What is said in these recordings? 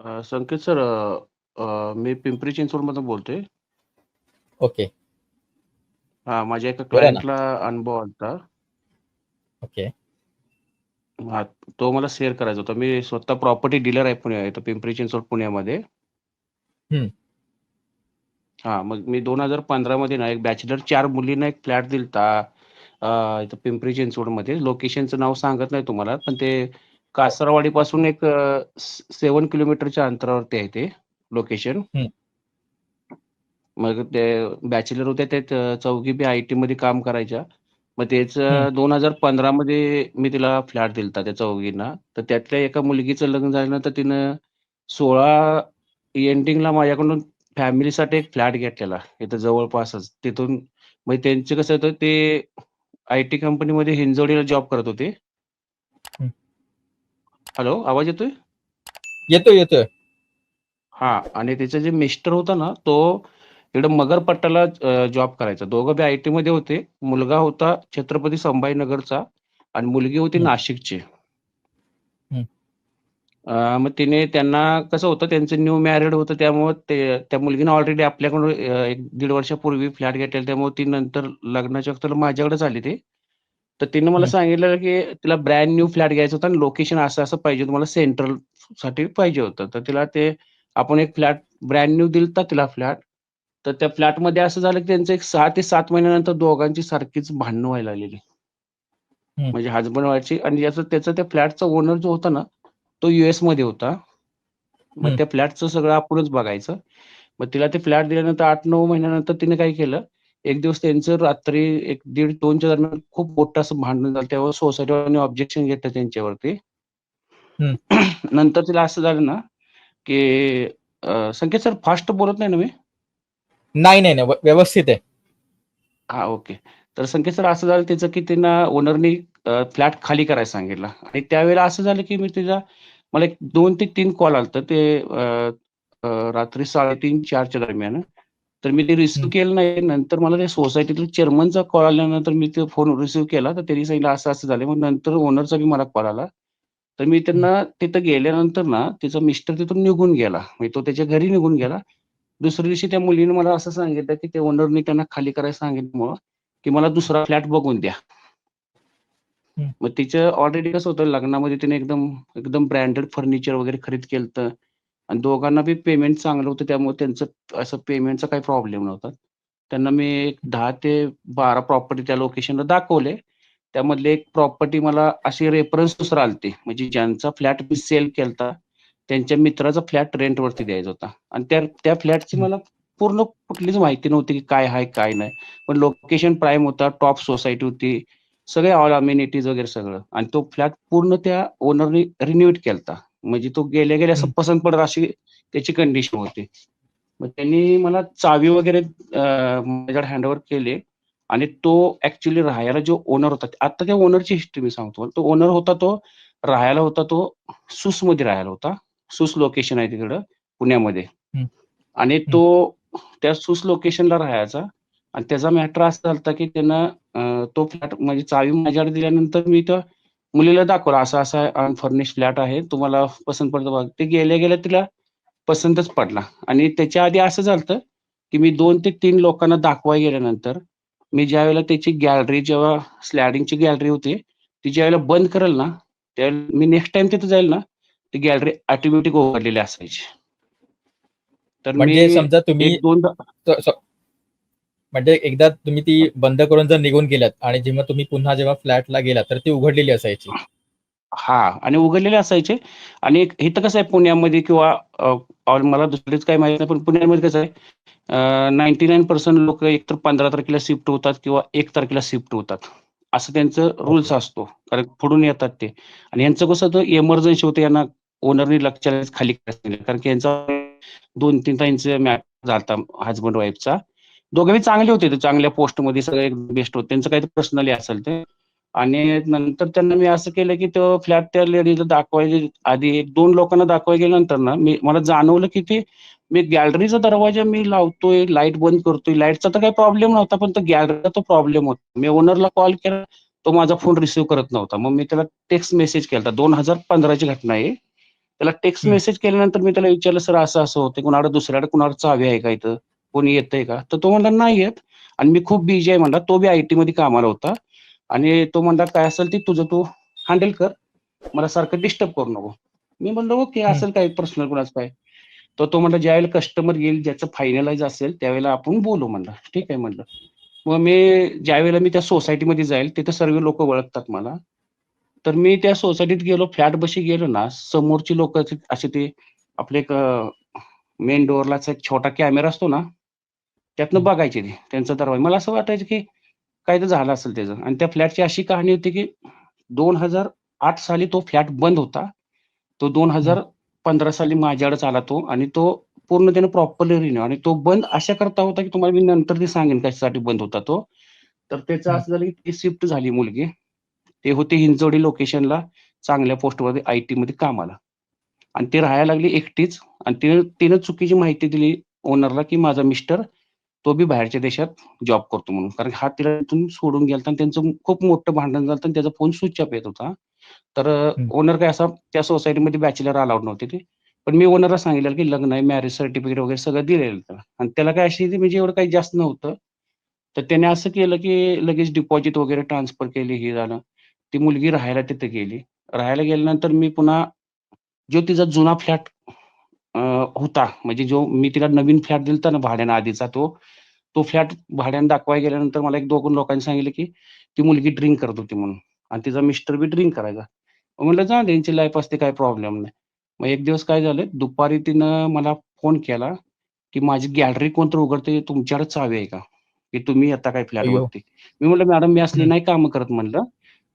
अ, संकेत sir अ, अ, मी पिंपरी चिंचवडमधून बोलतोय. Okay. हां, माझ्या एका बोला ना. क्लायंटला अनुभव आलता. ओके. हां, तो मला शेअर करायचा होता. मी स्वतः प्रॉपर्टी डीलर आहे पुणे इथं पिंपरी चिंचवड, पुण्यामध्ये. हं. हां, मग मी 2015 मध्ये ना एक बॅचलर 4 मुलींना एक फ्लॅट दिलता. अ, इथं पिंपरी चिंचवडमध्ये. लोकेशनचं नाव सांगत नाही तुम्हाला, पण ते कासारवाडीपासून एक अ, स 7 किलोमीटरच्या अंतरावरती आहे ते लोकेशन. मग ते बॅचलर त्या त चौघी बी आय-टीमध्ये काम करायच्या. मग तेच हं. अ, 2015 मध्ये मी तिला फ्लॅट दिलता त्या चौघींना. तर त्यातल्या एका मुलगीचं लग्न झाल्यानंतर तिनं 16 एंडिंगला माझ्याकडून फॅमिलीसाठी एक फ्लॅट घेतलेला, इथं जवळपासच. तिथून मग त्यांचं कसं होतं ते आय-टी कंपनीमध्ये हिंजवडीला जॉब करत होते. हॅलो, आवाज येतोय? येतोय, येतोय. हां. आणि त्याचे जे मिस्टर होता ना, तो इकडं मगरपट्टाला जॉब करायचा. दोघं बी आय-टीमध्ये होते. मुलगा होता छत्रपती संभाजीनगरचा आणि मुलगी होती. नाशिकची. मग तिने त्यांना कसं होतं त्यांचं न्यू मॅरिड होतं त्यामुळं ते त्या मुलगीनं ऑलरेडी आपल्याकडून अ, 1-दीड वर्षापूर्वी फ्लॅट घेतलेला त्यामुळे ती नंतर लग्नाच्या वक्ताला माझ्याकडेच आली ती. तर तिनं मला. सांगितलेलं, की तिला ब्रँड न्यू फ्लॅट घ्यायचा होता आणि लोकेशन असं-असं पाहिजे तुम्हाला सेंट्रलसाठी पाहिजे होतं. तर तिला ते आपण एक फ्लॅट ब्रँड न्यू दिलता तिला फ्लॅट. तर त्या फ्लॅटमध्ये असं झालं, की त्यांचं एक 6 ते 7 महिन्यानंतर दोघांची सारखीच भांडणं व्हायला लागलेली. म्हणजे हसबंड वाईफची आणि याचं त्याचं त्या फ्लॅटचा ओनर जो होता ना, तो यूएसमध्ये होता. मग. त्या फ्लॅटचं सगळं आपणच बघायचं. मग तिला ते फ्लॅट दिल्यानंतर 8-9 महिन्यानंतर तिने काय केलं, एक दिवस त्यांचं रात्री 1 दीड-2च्या दरम्यान खूप मोठं असं भांडण झालं. त्यावर सोसायटीवाल्यांनी ऑब्जेक्शन घेतलं त्यांच्यावरती. नंतर तिला असं झालं ना, की संकेत सर फास्ट बोलत नाही ना मी? नाही, नाही, नाही. व्यवस्थित आहे. हां, ओके. तर संकेत सर असं झालं त्याचं, की त्यांना ओनरनी फ्लॅट खाली करायला सांगितला आणि त्यावेळेला असं झालं, की मी तिला मला एक 2 ते 3 कॉल आलतं ते रात्री 3:30-4च्या दरम्यान. तर मी ते रिसिव्ह. केलं नाही. नंतर मला त्या सोसायटीतील चेअरमनचा कॉल आल्यानंतर मी तो फोन रिसिव्ह केला. तर त्यांनी सांगितलं असं-असं झालं. मग नंतर ओनरचा बी मला कॉल आला. तर मी. त्यांना तिथं गेल्यानंतर ना, तिचा मिस्टर तिथून निघून गेला. म्हणजे तो त्याच्या घरी निघून गेला. दुसऱ्या दिवशी त्या मुलीने मला असं सांगितलं, की त्या ओनरनी त्यांना खाली करायला सांगितल्यामुळं, की मला दुसरा फ्लॅट बघून द्या. मग तिचं ऑलरेडी कसं होतं लग्नामध्ये तिने एकदम एकदम ब्रँडेड फर्निचर वगैरे खरेदी केलतं आणि दोघांना बी पेमेंट चांगलं होतं. त्यामुळे त्यांचं असं पेमेंटचा काही प्रॉब्लेम नव्हता. त्यांना मी एक दहा ते 12 प्रॉपर्टी त्या लोकेशनला दाखवले. त्यामधले एक प्रॉपर्टी मला अशी रेफरन्सनुसार आलती. म्हणजे ज्यांचा फ्लॅट मी सेल केलता, त्यांच्या मित्राचा फ्लॅट रेंटवरती द्यायचा होता आणि त्या त्या फ्लॅटची मला पूर्ण कुठलीच माहिती नव्हती, की काय आहे, काय नाही. पण लोकेशन प्राईम होता, टॉप सोसायटी होती. सगळे ऑल अम्युनिटीज वगैरे सगळं आणि तो फ्लॅट पूर्ण त्या ओनरने रिन्यूट केलता. म्हणजे तो गेल्या-गेल्या असं हं. पसंत पडेल अशी त्याची कंडिशन होती. मग त्यांनी मला चावी वगैरे माझ्याकडे हँडओव्हर केली आणि तो ॲक्चुअली राहायला जो ओनर होता, आता त्या ओनरची हिस्ट्री मी सांगतो. तो ओनर होता तो राहायला होता तो सूसमध्ये राहायला होता. सूस लोकेशन आहे तिकडं पुण्यामध्ये. आणि. तो त्या सूस लोकेशनला राहायचा आणि त्याचा मॅटर असा झालता, की त्यानं तो फ्लॅट म्हणजे चावी माझ्याकडे दिल्यानंतर मी त्या मुलीला दाखवला, असा-असा अनफर्निश्ड फ्लॅट आहे. तुम्हाला पसंत पडतो बघा. ते गेल्या-गेल्या तिला पसंतच पडला आणि त्याच्या आधी असं झालतं, की मी 2 ते 3 लोकांना दाखवायला गेल्यानंतर, मी ज्यावेळेला त्याची गॅलरी जेव्हा स्लायडिंगची गॅलरी होती, ती ज्यावेळेला बंद करेल ना, त्यावेळेला मी नेक्स्ट टाईम तिथे जाईल ना, ती गॅलरी ऑटोमॅटिक उघडलेली असायची. तर म्हणजे समजा तुम्ही 1-2दा स स म्हणजे एकदा तुम्ही ती बंद करून जर निघून गेलात आणि जेव्हा तुम्ही पुन्हा जेव्हा फ्लॅटला गेलात, तर ती उघडलेली असायची. हां. आणि उघडलेले असायचे आणि एक इथं कसं आहे पुण्यामध्ये किंवा मला दुसरीच काही माहीत नाही, पण पुण्यामध्ये कसं आहे अ, 99% लोकं एकतर 15 तारखेला शिफ्ट होतात किंवा 1 तारखेला शिफ्ट होतात. असं त्यांचं. रूल्स असतो. कारण पुढून येतात ते आणि ह्यांचं कसं होतं इमर्जन्सी होतं यांना ओनरनी लगेच खाली. कारण की यांचा 2-3 ताईंचा मॅटर झालता हसबंड वाईफचा. दोघंही चांगले होते. ते चांगल्या पोस्टमध्ये सगळे बेस्ट होते. त्यांचं काहीतरी पर्सनली असेल ते आणि नंतर त्यांना मी असं केलं, की तो फ्लॅट त्या लेडीजला दाखवायच्या आधी 1-2 लोकांना दाखवायला गेल्यानंतर ना, मी मला जाणवलं, की ते मी गॅलरीचा दरवाजा मी लावतोय, लाइट बंद करतोय. लाईटचा तर काही प्रॉब्लेम नव्हता, पण तो गॅलरीचा तो प्रॉब्लेम होता. मी ओनरला कॉल केला, तो माझा फोन रिसीव्ह करत नव्हता. मग मी त्याला टेक्स्ट मेसेज केलता. 2015ची घटना आहे. त्याला टेक्स्ट. मेसेज केल्यानंतर मी त्याला विचारलं, "सर असं-असं होतंय. कुणाकडे दुसऱ्याकडे कुणाकडे चावी आहे का इथं? कोणी येतंय का?" तर तो म्हणला, "नाही येत आणि मी खूप बिझी आहे" म्हणला. तो बी आय-टीमध्ये कामाला होता आणि तो म्हणला, "काय असेल ते तुझं तू हँडल कर. मला सारखं डिस्टर्ब करू नको." मी म्हणलं, "ओके. असेल काही पर्सनल कुणाचं काय." तर तो म्हणला, "ज्यावेळेला कस्टमर येईल, ज्याचं फायनलाईज असेल, त्यावेळेला आपण बोलू" म्हणला. "ठीक आहे" म्हणलं. मग मी ज्यावेळेला मी त्या सोसायटीमध्ये जाईल, तिथं सर्व लोकं ओळखतात मला. तर मी त्या सोसायटीत गेलो, फ्लॅटपाशी गेलो ना, समोरची लोकं असे ते आपले एक मेन डोअरलाच एक छोटा कॅमेरा असतो ना, त्यातनं. बघायचे ते. त्यांचा दरवाजा. मला असं वाटायचं, की काय तर झालं असेल त्याचं आणि त्या फ्लॅटची अशी कहाणी होती, की 2008 साली तो फ्लॅट बंद होता. तो हं. 2015 साली माझ्याकडेच आला तो आणि तो पूर्ण त्यानं प्रॉपरली रिन्यू आणि तो बंद अशाकरता होता, की तुम्हाला मी नंतर ते सांगेन कशासाठी बंद होता तो. तर त्याचं. असं झालं, की ती शिफ्ट झाली मुलगी. ते होते हिंजवडी लोकेशनला चांगल्या पोस्टमध्ये आय-टीमध्ये कामाला आणि ती राहायला लागली एकटीच आणि तिनं तिनं चुकीची माहिती दिली ओनरला, की माझा मिस्टर तो बी बाहेरच्या देशात जॉब करतो म्हणून. कारण हा तिला इथून सोडून गेला आणि त्यांचं खूप मोठं भांडण झालं आणि त्याचा फोन स्विच ऑफ येत होता. तर. ओनर काय असा त्या सोसायटीमध्ये बॅचलर अलाउड नव्हते ते. पण मी ओनरला सांगितलेलं, की लग्न आहे, मॅरेज सर्टिफिकेट वगैरे सगळं दिलेलं त्याला आणि त्याला काय अशी म्हणजे एवढं काही जास्त नव्हतं. तर त्याने असं केलं, की लगेच डिपॉझिट वगैरे ट्रान्सफर केली, हे झालं. ती मुलगी राहायला तिथे गेली. राहायला गेल्यानंतर मी पुन्हा जो तिचा जुना फ्लॅट होता म्हणजे जो मी तिला नवीन फ्लॅट दिलता ना भाड्यानं आधीचा तो, तो फ्लॅट भाड्यानं दाखवायला गेल्यानंतर मला 1-2 लोकांनी सांगितलं, की ती मुलगी ड्रिंक करत होती म्हणून आणि तिचा मिस्टर बी ड्रिंक करायचा. मग म्हटलं जाऊ दे यांची लाईफ असते काही प्रॉब्लेम नाही. मग एक दिवस काय झालं, दुपारी तिनं मला फोन केला, की "माझी गॅलरी कोणतरी उघडतंय, तुमच्याकडे चावी आहे का? की तुम्ही येता काय अय्यो! फ्लॅटवरती?" मी म्हटलं, "मॅडम मी असली. नाही कामं करत" म्हणलं.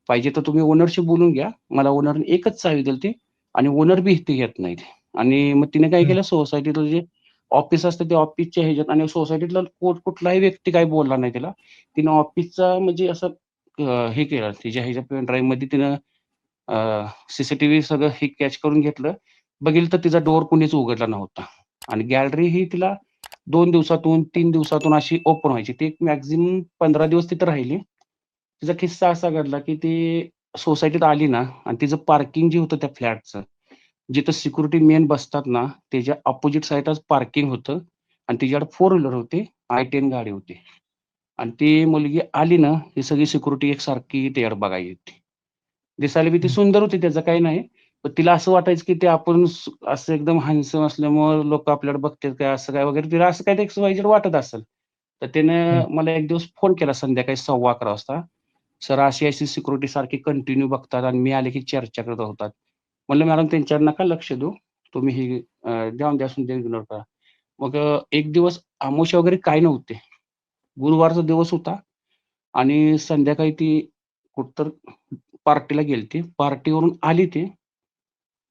"पाहिजे तर तुम्ही ओनरशी बोलून घ्या." मला ओनरने एकच चावी दिलती आणि ओनर बी इथे येत नाहीत. आणि मग तिने काय. केलं सोसायटीतलं जे ऑफिस असतं ते ऑफिसच्या ह्याच्यात आणि सोसायटीतला कुठलाही व्यक्ती काही बोलला नाही तिला. तिनं ऑफिसचा म्हणजे असं हे केलं तिच्या ह्याच्या ड्राईव्हमध्ये तिनं सीसीटीव्ही सगळं हे कॅच करून घेतलं. बघितलं तर तिचा डोअर कुणीच उघडला नव्हता आणि गॅलरी ही तिला दोन दिवसातून, तीन दिवसातून अशी ओपन व्हायची. ती मॅक्झिमम पंधरा दिवस तिथं राहिली. तिचा किस्सा असा घडला, की ती सोसायटीत आली ना आणि तिचं पार्किंग जे होतं त्या फ्लॅटचं, जिथं सिक्युरिटी मेन बसतात ना, त्याच्या अपोझिट साइडलाच पार्किंग होतं आणि तिच्याकडे फोर व्हीलर होती, आय-10 गाडी होती आणि ती मुलगी आली ना, ही सगळी सिक्युरिटी एकसारखी तिच्याकडे बघायला येते. दिसायला बी ती. सुंदर होती त्याचं काही नाही. पण तिला असं वाटायचं, की ते आपण असं एकदम हँडसम असल्यामुळं लोकं आपल्याकडे बघतात काय, असं काय वगैरे तिला असं काही एक्स-वाय-झेड वाटत असेल. तर. त्यानं मला एक दिवस फोन केला संध्याकाळी 11:15 वाजता. "सर अशी-अशी सिक्युरिटी सारखी कंटिन्यू बघतात आणि मी आले की चर्चा करत होतात." म्हणलं, "मॅडम त्यांच्यावर नका लक्ष देऊ. तुम्ही ही द्या, द्या, इग्नोर करा." मग एक दिवस अमावास्या वगैरे काही नव्हते. गुरुवारचा दिवस होता आणि संध्याकाळी ती कुठतर पार्टीला गेलती. पार्टीवरून आली ती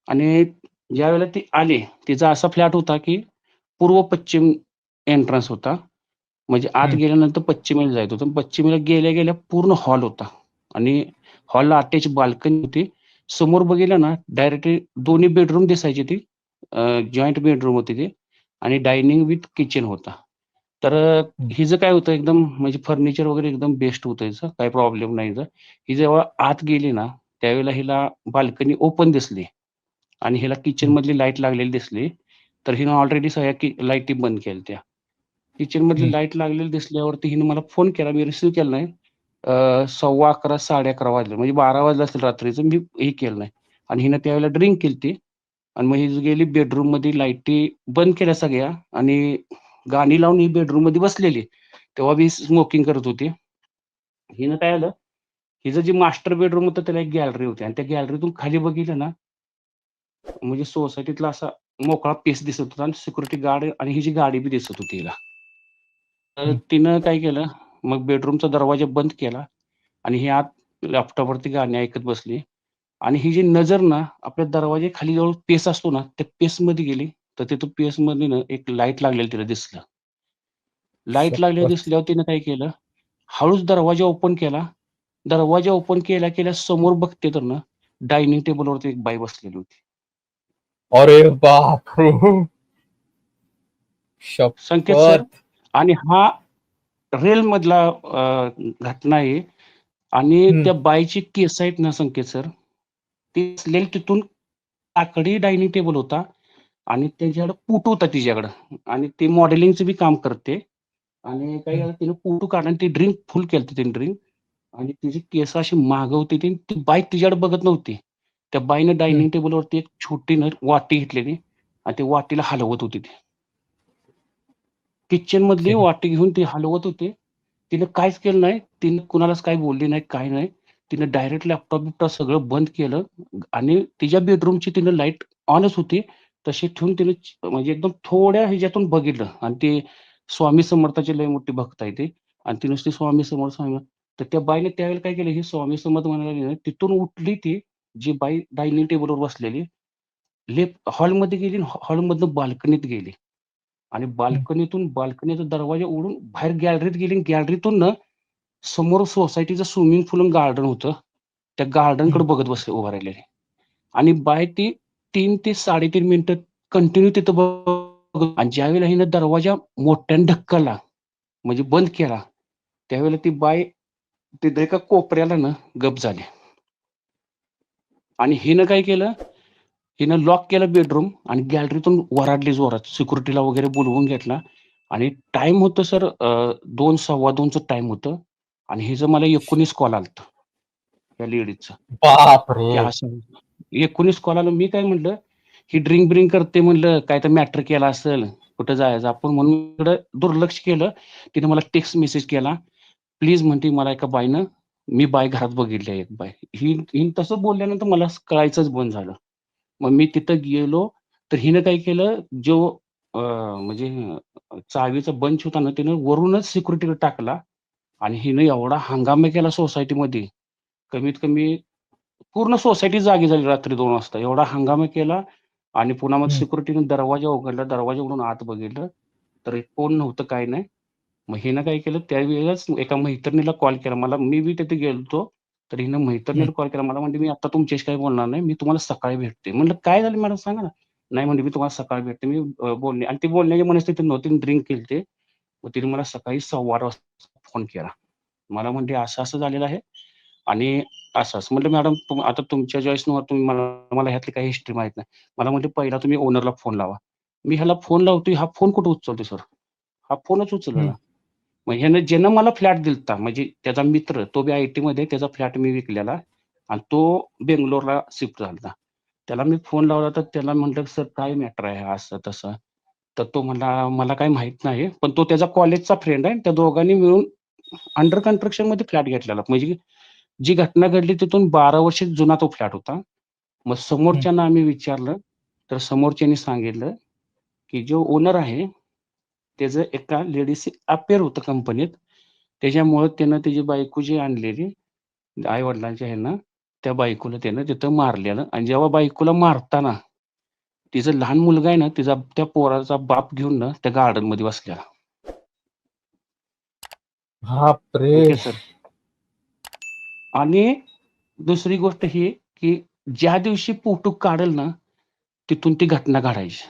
आणि ज्यावेळेला ती आली, तिचा असा फ्लॅट होता, की पूर्व-पश्चिम एंट्रन्स होता. म्हणजे आत. गेल्यानंतर पश्चिमेला जायचं होतं. पश्चिमेला गेल्या-गेल्या पूर्ण हॉल होता आणि हॉलला अटॅच बाल्कनी होती. समोर बघितलं ना, डायरेक्टली दोन्ही बेडरूम दिसायची ती. अ, जॉइंट बेडरूम होती ती आणि डायनिंग विथ किचन होता. तर हं. हिचं काय होतं एकदम म्हणजे फर्निचर वगैरे एकदम बेस्ट होतं हिचं, काही प्रॉब्लेम नाही. ही जेव्हा आत गेली ना, त्यावेळेला हिला बाल्कनी ओपन दिसली आणि हिला हं. किचनमधली लाइट लागलेली दिसली. तर हिनं ऑलरेडी सगळ्या की लाईटी बंद केलत्या. किचनमधली हं. लाइट लागलेली दिसल्यावरती हिनं मला फोन केला. मी रिसिव्ह केला नाही. अ, 11:15 11:30 वाजले म्हणजे 12 वाजले असतील रात्रीचं. मी हे केलं नाही आणि हिनं त्यावेळेला ड्रिंक केलती आणि मग ही गेली बेडरूममध्ये लाईटी बंद केल्या सगळ्या आणि गाणी लावून ही बेडरूममध्ये बसलेली. तेव्हा बी स्मोकिंग करत होती. हिनं काय झालं, हिचं जे मास्टर बेडरूम होतं त्याला एक गॅलरी होती आणि त्या गॅलरीतून खाली बघितलं ना म्हणजे सोसायटीतला असा मोकळा पेस दिसत होता आणि सिक्युरिटी गार्ड आणि हिची गाडी बी दिसत होती हिला. तर. तिनं काय केलं, मग बेडरूमचा दरवाजा बंद केला आणि ही आत लॅपटॉपवरती गाणी ऐकत बसली आणि ही जी नजर ना आपल्या दरवाजाखाली जवळ पेस असतो ना, त्या पेसमध्ये गेली. तर तिथं पेसमध्ये ना एक लाइट लागलेलं तिला दिसलं. लाइट लागलेलं! दिसल्यावर तिनं काय केलं, हळूच दरवाजा ओपन केला. दरवाजा ओपन केल्या-केल्या समोर बघते तर ना, डायनिंग टेबलवरती एक बाई बसलेली होती. अरे बापरे! संकेत! आणि हा रेलमधला अ, घटना आहे. आणि. त्या बाईची केस आहेत ना संकेत सर, ती असलेली तिथून लाकडी डायनिंग टेबल होता आणि त्याच्याकडे पुटू होता तिच्याकडं. आणि ती मॉडेलिंगचं बी काम करते. आणि काही तिने पुटू आणि ती ड्रिंक फुल केलं तिने ड्रिंक. आणि तिची केस अशी मागं होती ती. ती बाई तिच्याकडे बघत नव्हती. त्या बाईनं डायनिंग टेबलवरती एक छोटी न वाटी घेतलेली. आणि ती वाटीला हलवत होती ती. किचन मधली. वाटी घेऊन ती हलवत होती. तिने काहीच केलं नाही. तिने कुणालाच काही बोलली नाही काय नाही. तिने डायरेक्ट लॅपटॉप बिपटॉप सगळं बंद केलं आणि तिच्या बेडरूमची तिने लाइट ऑनच होती. तशी ठेवून तिने म्हणजे एकदम थोड्या ह्याच्यातून बघितलं. आणि ते स्वामी समर्थाची लय मोठी भक्त आहे ते. आणि ती नुसती स्वामी समर्थ स्वामी तर त्या बाईने त्यावेळेला काय केलं ही स्वामी समर्थ म्हणायला ना, तिथून उठली ती जी बाई डायनिंग टेबलवर बसलेली लेफ्ट हॉलमध्ये गेली हॉलमधनं बाल्कनीत गेली. आणि बाल्कनीतून बाल्कनीचा दरवाजा उडून बाहेर गॅलरीत गेली गॅलरीतून ना समोर सोसायटीचं स्विमिंग पूल गार्डन होतं. त्या गार्डनकडे हं. बघत बसले उभा राहिलेले. आणि बाय ती तीन ते साडेतीन मिनिटं कंटिन्यू तिथं बघ आणि ज्यावेळेला हिनं दरवाजा मोठ्याने ढक्कला म्हणजे बंद केला त्यावेळेला ती बाय तिथे एका कोपऱ्याला ना गप झाली. आणि हिनं काय केलं हिनं लॉक केलं बेडरूम आणि गॅलरीतून वराडली जोरात. सिक्युरिटीला वगैरे बोलवून घेतला. आणि टाइम होतं सर दोन सव्वा दोनचं टाइम होतं. आणि हिचं मला एकोणीस कॉल आलत या लेडीजचं बापरे! की असं एकोणीस कॉल आलं मी काय म्हणलं ही ड्रिंक ब्रिंक करते म्हणलं काय तर मॅटर केला असेल कुठं जायचं आपण? म्हणून दुर्लक्ष केलं. तिने मला टेक्स्ट मेसेज केला. प्लीज म्हणते मला एका बाईनं मी बाय घरात बघितली एक बाय. ही ही तसं बोलल्यानंतर मला कळायचंच बंद झालं. मग मी तिथं गेलो तर हिनं काय केलं जो म्हणजे चावीचा बंच होता ना तिनं वरूनच सिक्युरिटीकडे टाकला आणि हिनं एवढा हंगामा केला सोसायटीमध्ये. कमीत कमी पूर्ण सोसायटी जागी झाली रात्री दोन वाजता. एवढा हंगामा केला आणि पुन्हा मग. सिक्युरिटीने दरवाजा उघडला. दरवाजा उघडून आत बघितलं तर कोण नव्हतं काय नाही. मग हिनं काय केलं त्यावेळेलाच एका मैत्रिणीला कॉल केला. मला मी बी तिथे गेलतो. तर हिनं मैत्रिणीला कॉल केला. मला म्हणजे मी आता तुमच्याशी काही बोलणार नाही. मी तुम्हाला सकाळी भेटते. म्हणलं काय झालं मॅडम? सांगा ना. नाही म्हणजे मी तुम्हाला सकाळी भेटते. मी बोलणे. आणि ती बोलण्याची मनस्थिती नव्हती. ड्रिंक केली ते. मग तिने मला सकाळी सव्वा वाजता फोन केला. मला म्हणजे असं असं झालेलं आहे. आणि असं असं. म्हटलं मॅडम आता तुमच्या चॉईसनुसार तुम्ही मला मला ह्यातली काही हिस्ट्री माहीत नाही. मला म्हणजे पहिला तुम्ही ओनरला फोन लावा. मी ह्याला फोन लावतोय. हा फोन कुठं उचलतोय सर हा फोनच उचलला. मग ह्यानं ज्यानं मला फ्लॅट दिलता म्हणजे त्याचा मित्र तो बी आय टी मध्ये त्याचा फ्लॅट मी विकलेला आणि तो बेंगलोरला शिफ्ट झाला त्याला मी फोन लावला तर त्याला म्हटलं सर काय मॅटर आहे असं तसं? तर तो म्हणला मला काही माहीत नाही. पण तो त्याचा कॉलेजचा फ्रेंड आहे त्या दोघांनी मिळून अंडर कन्स्ट्रक्शनमध्ये फ्लॅट घेतलेला. म्हणजे जी घटना घडली तिथून बारा वर्ष जुना तो फ्लॅट होता. मग समोरच्यांना आम्ही विचारलं तर समोरच्यांनी सांगितलं की जो ओनर आहे त्याचं एका लेडीजशी अफेअर होतं कंपनीत त्याच्यामुळं त्यानं त्याची बायको जी आणलेली आई वडिलांच्या ह्यांना त्या बायकोला त्यानं तिथं मारलेलं. आणि जेव्हा बायकोला मारताना तिचा लहान मुलगा आहे ना तिचा त्या पोराचा बाप घेऊन ना त्या गार्डनमध्ये बसलेला. बापरे! सर आणि दुसरी गोष्ट ही की ज्या दिवशी फोटो काढेल ना तिथून ती घटना घडायची.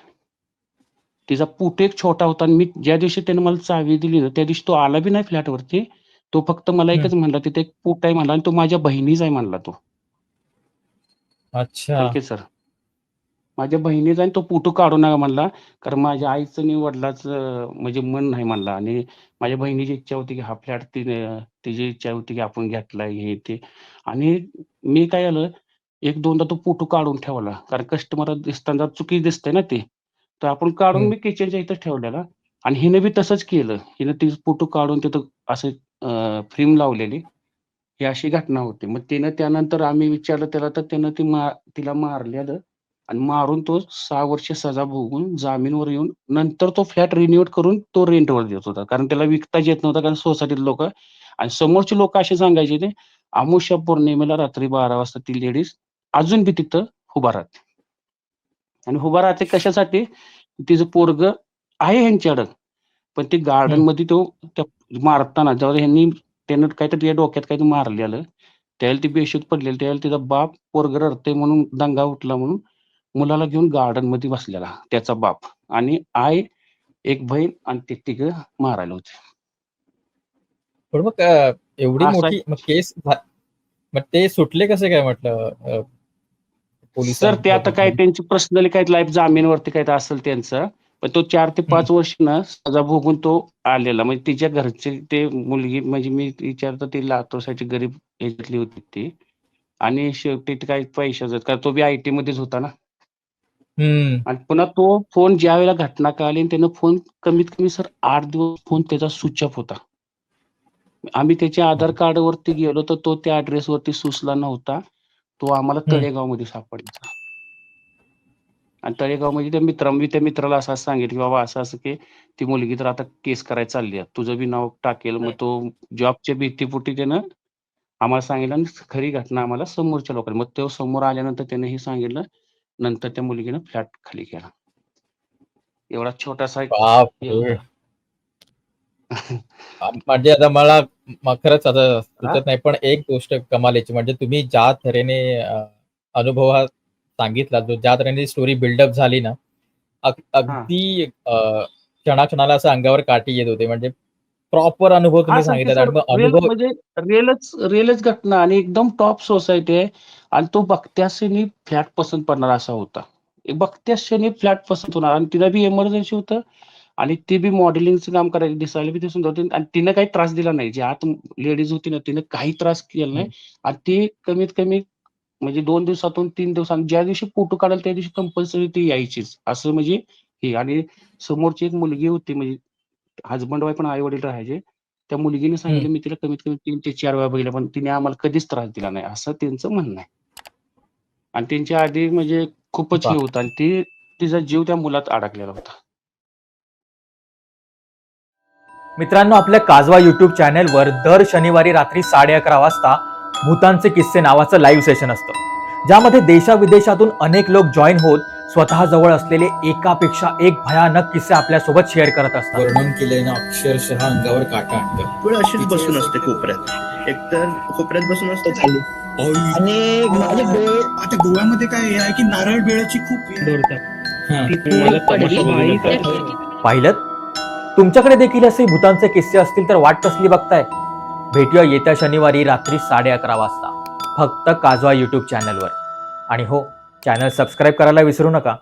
तिचा पुट एक छोटा होता आणि मी ज्या दिवशी त्याने मला चावी दिली ना त्या दिवशी तो आला बी नाही फ्लॅटवरती. तो फक्त मला. एकच म्हणला तिथे एक पूट आहे म्हणला आणि तो माझ्या बहिणीचा आहे म्हणला तो. अच्छा. सर. माझ्या बहिणीचा आणि तो फोटो काढू नका म्हणला कारण माझ्या आईचं आणि वडिलाचं म्हणजे मन नाही म्हणला. आणि माझ्या बहिणीची इच्छा होती की हा फ्लॅट तिने तिची इच्छा होती की आपण घेतलाय हे ते. आणि मी काय आलं एक दोनदा तो फोटो काढून ठेवला कारण कस्टमर दिसताना चुकी दिसते ना ते. तर आपण काढून. मी किचनच्या इथं ठेवलेला आणि हिने बी तसंच केलं. हिनं ती फोटो काढून तिथं असं फ्रेम लावलेली. ही अशी घटना होती. मग तिनं त्यानंतर आम्ही विचारलं त्याला तर त्यानं ती मा तिला मारलेलं आणि मारून तो सहा वर्ष सजा भोगून जामीनवर येऊन नंतर तो फ्लॅट रिन्युएट करून तो रेंटवर देत होता. कारण त्याला विकताच येत नव्हता कारण सोसायटीत लोक आणि समोरचे लोक असे सांगायचे ते अमुष्या पौर्णिमेला रात्री बारा वाजता ती लेडीज अजून बी तिथं उभा राहते आणि उभा राहते कशासाठी? तिचं पोरग आहे ह्यांच्याकडं. पण ते गार्डनमध्ये तो मारताना जेव्हा ह्यांनी त्यानं काहीतरी डोक्यात काहीतरी मारलेलं त्यावेळेला ती बेशुद्ध पडलेली त्यावेळेला तिचा बाप पोरग रडते म्हणून दंगा उठला म्हणून मुलाला घेऊन गार्डनमध्ये बसलेला त्याचा बाप. आणि आई एक बहीण आणि ते तिघ मारायला होते. पण मग एवढी मोठी केस मग ते सुटले कसे काय म्हटलं? पोलीस सर ते आता काय त्यांची पर्सनली काय लाईफ जामीनवरती काय असेल त्यांचं पण तो चार ते पाच वर्ष ना सजा भोगून तो आलेला. म्हणजे तिच्या घरचे ते मुलगी म्हणजे मी विचारतो ती लातूरसाठी गरीब ह्याच्यातली होती ती. आणि शेवटी काही पैशाचं कारण तो बी आय टी मध्येच होता ना. आणि पुन्हा तो फोन ज्या वेळेला घटना कळाली त्यानं फोन कमीत कमी सर आठ दिवस फोन त्याचा स्विच ऑफ होता. आम्ही त्याच्या आधार कार्ड वरती गेलो तर तो त्या ऍड्रेस वरती सुचला नव्हता. तो आम्हाला. तळेगावमध्ये सापडला आणि तळेगावमध्ये त्या मित्रा मी त्या मित्राला असं सांगितलं की बाबा असं असं की ती मुलगी तर आता केस करायला चालली आहे तुझं बी नाव टाकेल मग तो जॉबच्या भीतीपोटी त्यानं आम्हाला सांगितलं आणि खरी घटना आम्हाला समोरच्या लोकांनी मग तो समोर आल्यानंतर त्याने हे सांगितलं नंतर त्या मुलगीनं फ्लॅट खाली केला एवढा छोटासा. म्हणजे आता मला खरंच आता सुचत नाही पण एक गोष्ट कमालीची म्हणजे तुम्ही ज्या तऱ्हेने अनुभव हा सांगितला जो ज्या तऱ्हेने स्टोरी बिल्डअप झाली ना अग- अगदी क्षणाक्षणाला असं अंगावर काठी येत होते म्हणजे प्रॉपर अनुभव तुम्ही सांगितला अनुभव म्हणजे रिअलच रिअलच घटना आणि एकदम टॉप सोसायटी आहे आणि तो बघत्यासनी फ्लॅट पसंत पडणार असा होता. बघत्यासनी फ्लॅट पसंत होणार आणि तिला बी इमर्जन्सी होतं आणि ती बी मॉडेलिंगचं काम करायची दिसायला बी ते सुंदर होती. आणि तिनं काही त्रास दिला नाही. जी आत लेडीज होती ना तिने काही त्रास केला नाही. आणि ती कमीत कमी म्हणजे दोन दिवसातून तीन दिवसांनी ज्या दिवशी फोटो काढाल त्या दिवशी कंपल्सरी ती यायचीच. असं म्हणजे हे. आणि समोरची एक मुलगी होती म्हणजे हजबंड वाईफ पण आई वडील राहायचे. त्या मुलगीने सांगितलं मी तिला कमीत कमी तीन ते चार वेळा बघितलं पण तिने आम्हाला कधीच त्रास दिला नाही. असं त्यांचं म्हणणं आहे. आणि त्यांच्या आधी म्हणजे खूपच हे. होतं. आणि ती तिचा जीव त्या मुलात अडकलेला होता. मित्रांनो आपल्या काजवा युट्यूब चॅनेलवर दर शनिवारी रात्री साडे अकरा वाजता भूतांचे किस्से नावाचं लाईव्ह सेशन असतं. ज्यामध्ये देशाविदेशातून अनेक लोक जॉईन होत स्वतः जवळ असलेले एकापेक्षा एक भयानक किस्से आपल्यासोबत शेअर करत असतात. वर्णन केलंय ना अक्षरशः अंगावर काटा वेळ अशीच बसून असते कोपऱ्यात. एकतर कोपऱ्यात बसून असते खाली आणि माझे डोळे आता गोव्यामध्ये काय आहे? की नारळ बेळाची खूप पाहिलं? तुमच्याकडे देखील असे भूतांचे किस्से असतील तर वाट कसली बघताय? भेटूया येत्या शनिवारी रात्री साडे अकरा वाजता. फक्त काजवा यूट्यूब चॅनलवर आणि हो चॅनल सबस्क्राईब करायला विसरू नका.